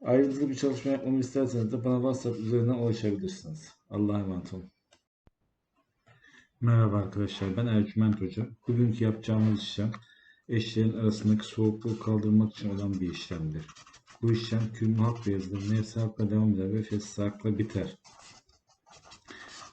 Ayrıntılı bir çalışma yapmamı isterseniz de bana WhatsApp üzerinden ulaşabilirsiniz. Allah'a emanet olun. Merhaba arkadaşlar, ben Ercüment Hoca. Bugünkü yapacağımız işlem eşlerin arasındaki soğukluğu kaldırmak için olan bir işlemdir. Bu işlem kümmü hak yazılır, nefsi hakla devam eder ve fesli hakla biter.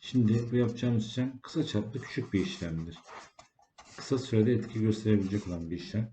Şimdi bu yapacağımız işlem kısa çaplı küçük bir işlemdir. Kısa sürede etki gösterebilecek olan bir işlem.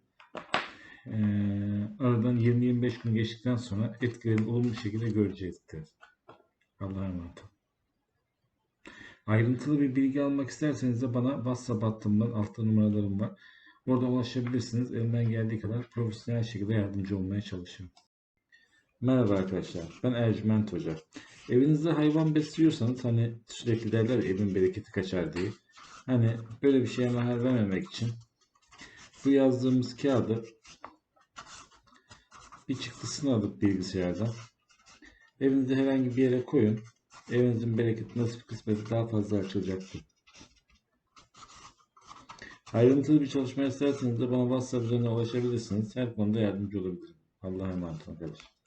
Ee, aradan 20-25 gün geçtikten sonra etkilerini olumlu şekilde görecektir. Allah'a emanet. Ayrıntılı bir bilgi almak isterseniz de bana WhatsApp hattımdan altta numaralarım var. Orada ulaşabilirsiniz. Elimden geldiği kadar profesyonel şekilde yardımcı olmaya çalışıyorum. Merhaba arkadaşlar. Ben Ercüment Hoca. Evinizde hayvan besliyorsanız hani sürekli derler evin bereketi kaçar diye. Hani böyle bir şeye mahal vermemek için bu yazdığımız kağıdı bir çıktısını alıp bilgisayardan evinizde herhangi bir yere koyun. Evinizin bereketi nasip kısmeti daha fazla açılacaktır. Ayrıntılı bir çalışma isterseniz de bana WhatsApp üzerinden ulaşabilirsiniz. Her konuda yardımcı olabilirim. Allah'a emanet olun arkadaşlar.